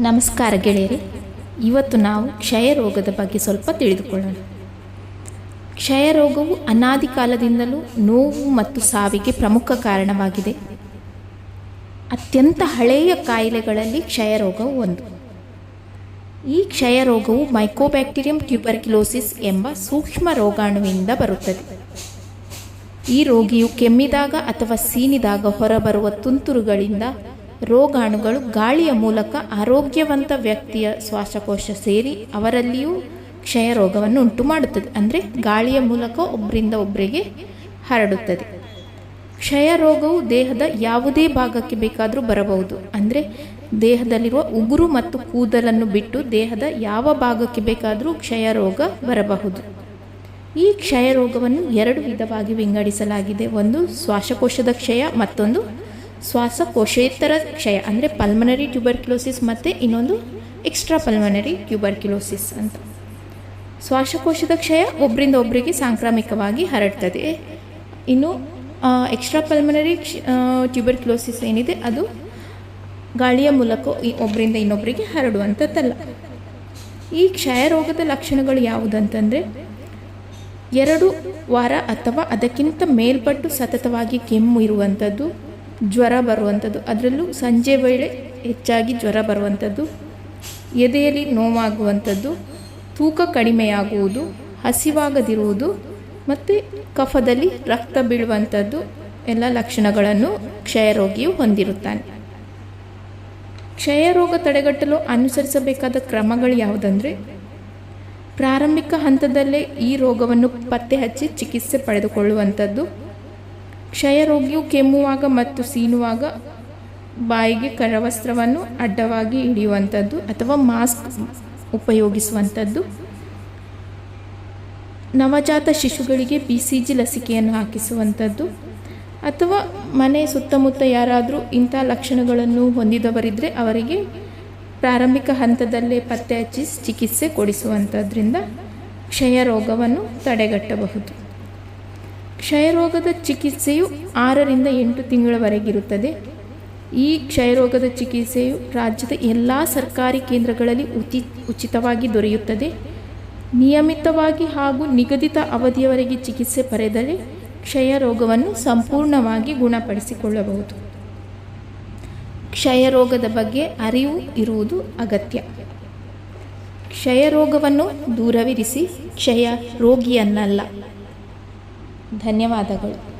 ನಮಸ್ಕಾರ ಗೆಳೆಯರಿ. ಇವತ್ತು ನಾವು ಕ್ಷಯ ರೋಗದ ಬಗ್ಗೆ ಸ್ವಲ್ಪ ತಿಳಿದುಕೊಳ್ಳೋಣ. ಕ್ಷಯರೋಗವು ಅನಾದಿ ಕಾಲದಿಂದಲೂ ನೋವು ಮತ್ತು ಸಾವಿಗೆ ಪ್ರಮುಖ ಕಾರಣವಾಗಿದೆ. ಅತ್ಯಂತ ಹಳೆಯ ಕಾಯಿಲೆಗಳಲ್ಲಿ ಕ್ಷಯರೋಗವು ಒಂದು. ಈ ಕ್ಷಯರೋಗವು ಮೈಕೋಬ್ಯಾಕ್ಟೀರಿಯಂ ಟ್ಯೂಬರ್ಕ್ಯುಲೋಸಿಸ್ ಎಂಬ ಸೂಕ್ಷ್ಮ ರೋಗಾಣುವಿನಿಂದ ಬರುತ್ತದೆ. ಈ ರೋಗಿಯು ಕೆಮ್ಮಿದಾಗ ಅಥವಾ ಸೀನಿದಾಗ ಹೊರಬರುವ ತುಂತುರುಗಳಿಂದ ರೋಗಾಣುಗಳು ಗಾಳಿಯ ಮೂಲಕ ಆರೋಗ್ಯವಂತ ವ್ಯಕ್ತಿಯ ಶ್ವಾಸಕೋಶ ಸೇರಿ ಅವರಲ್ಲಿಯೂ ಕ್ಷಯ ರೋಗವನ್ನು ಉಂಟು ಮಾಡುತ್ತದೆ. ಅಂದರೆ ಗಾಳಿಯ ಮೂಲಕ ಒಬ್ಬರಿಂದ ಒಬ್ಬರಿಗೆ ಹರಡುತ್ತದೆ. ಕ್ಷಯ ರೋಗವು ದೇಹದ ಯಾವುದೇ ಭಾಗಕ್ಕೆ ಬೇಕಾದರೂ ಬರಬಹುದು. ಅಂದರೆ ದೇಹದಲ್ಲಿರುವ ಉಗುರು ಮತ್ತು ಕೂದಲನ್ನು ಬಿಟ್ಟು ದೇಹದ ಯಾವ ಭಾಗಕ್ಕೆ ಬೇಕಾದರೂ ಕ್ಷಯ ರೋಗ ಬರಬಹುದು. ಈ ಕ್ಷಯ ರೋಗವನ್ನು ಎರಡು ವಿಧವಾಗಿ ವಿಂಗಡಿಸಲಾಗಿದೆ. ಒಂದು ಶ್ವಾಸಕೋಶದ ಕ್ಷಯ, ಮತ್ತೊಂದು ಶ್ವಾಸಕೋಶೇತರ ಕ್ಷಯ, ಅಂದರೆ ಪಲ್ಮನರಿ ಟ್ಯೂಬರ್ಕ್ಯುಲೋಸಿಸ್ ಮತ್ತು ಇನ್ನೊಂದು ಎಕ್ಸ್ಟ್ರಾ ಪಲ್ಮನರಿ ಟ್ಯೂಬರ್ಕ್ಯುಲೋಸಿಸ್ ಅಂತ. ಶ್ವಾಸಕೋಶದ ಕ್ಷಯ ಒಬ್ಬರಿಂದ ಒಬ್ಬರಿಗೆ ಸಾಂಕ್ರಾಮಿಕವಾಗಿ ಹರಡ್ತದೆ. ಇನ್ನು ಎಕ್ಸ್ಟ್ರಾ ಪಲ್ಮನರಿ ಟ್ಯೂಬರ್ಕ್ಯುಲೋಸಿಸ್ ಏನಿದೆ, ಅದು ಗಾಳಿಯ ಮೂಲಕ ಒಬ್ಬರಿಂದ ಇನ್ನೊಬ್ಬರಿಗೆ ಹರಡುವಂಥದ್ದಲ್ಲ. ಈ ಕ್ಷಯ ರೋಗದ ಲಕ್ಷಣಗಳು ಯಾವುದಂತಂದರೆ, ಎರಡು ವಾರ ಅಥವಾ ಅದಕ್ಕಿಂತ ಮೇಲ್ಪಟ್ಟು ಸತತವಾಗಿ ಕೆಮ್ಮು ಇರುವಂಥದ್ದು ಜ್ವರ ಬರುವಂಥದ್ದು. ಅದರಲ್ಲೂ ಸಂಜೆ ವೇಳೆ ಹೆಚ್ಚಾಗಿ ಜ್ವರ ಬರುವಂಥದ್ದು. ಎದೆಯಲ್ಲಿ ನೋವಾಗುವಂಥದ್ದು. ತೂಕ ಕಡಿಮೆಯಾಗುವುದು. ಹಸಿವಾಗದಿರುವುದು. ಮತ್ತು ಕಫದಲ್ಲಿ ರಕ್ತ ಬೀಳುವಂಥದ್ದು. ಎಲ್ಲ ಲಕ್ಷಣಗಳನ್ನು ಕ್ಷಯರೋಗಿಯು ಹೊಂದಿರುತ್ತಾನೆ. ಕ್ಷಯರೋಗ ತಡೆಗಟ್ಟಲು ಅನುಸರಿಸಬೇಕಾದ ಕ್ರಮಗಳು ಯಾವುದಂದರೆ, ಪ್ರಾರಂಭಿಕ ಹಂತದಲ್ಲೇ ಈ ರೋಗವನ್ನು ಪತ್ತೆ ಹಚ್ಚಿ ಚಿಕಿತ್ಸೆ ಪಡೆದುಕೊಳ್ಳುವಂಥದ್ದು. ಕ್ಷಯರೋಗಿಯು ಕೆಮ್ಮುವಾಗ ಮತ್ತು ಸೀನುವಾಗ ಬಾಯಿಗೆ ಕರವಸ್ತ್ರವನ್ನು ಅಡ್ಡವಾಗಿ ಹಿಡಿಯುವಂಥದ್ದು ಅಥವಾ ಮಾಸ್ಕ್ ಉಪಯೋಗಿಸುವಂಥದ್ದು. ನವಜಾತ ಶಿಶುಗಳಿಗೆ ಬಿ ಸಿ ಜಿ ಲಸಿಕೆಯನ್ನು ಹಾಕಿಸುವಂಥದ್ದು. ಅಥವಾ ಮನೆ ಸುತ್ತಮುತ್ತ ಯಾರಾದರೂ ಇಂಥ ಲಕ್ಷಣಗಳನ್ನು ಹೊಂದಿದವರಿದ್ದರೆ ಅವರಿಗೆ ಪ್ರಾರಂಭಿಕ ಹಂತದಲ್ಲೇ ಪತ್ತೆ ಹಚ್ಚಿ ಚಿಕಿತ್ಸೆ ಕೊಡಿಸುವಂಥದ್ರಿಂದ ಕ್ಷಯ ರೋಗವನ್ನು ತಡೆಗಟ್ಟಬಹುದು. ಕ್ಷಯರೋಗದ ಚಿಕಿತ್ಸೆಯು ಆರರಿಂದ ಎಂಟು ತಿಂಗಳವರೆಗಿರುತ್ತದೆ. ಈ ಕ್ಷಯರೋಗದ ಚಿಕಿತ್ಸೆಯು ರಾಜ್ಯದ ಎಲ್ಲ ಸರ್ಕಾರಿ ಕೇಂದ್ರಗಳಲ್ಲಿ ಉತಿ ಉಚಿತವಾಗಿ ದೊರೆಯುತ್ತದೆ. ನಿಯಮಿತವಾಗಿ ಹಾಗೂ ನಿಗದಿತ ಅವಧಿಯವರೆಗೆ ಚಿಕಿತ್ಸೆ ಪಡೆದರೆ ಕ್ಷಯ ರೋಗವನ್ನು ಸಂಪೂರ್ಣವಾಗಿ ಗುಣಪಡಿಸಿಕೊಳ್ಳಬಹುದು. ಕ್ಷಯರೋಗದ ಬಗ್ಗೆ ಅರಿವು ಇರುವುದು ಅಗತ್ಯ. ಕ್ಷಯರೋಗವನ್ನು ದೂರವಿರಿಸಿ ಕ್ಷಯ ರೋಗಿಯನ್ನಲ್ಲ. ಧನ್ಯವಾದಗಳು.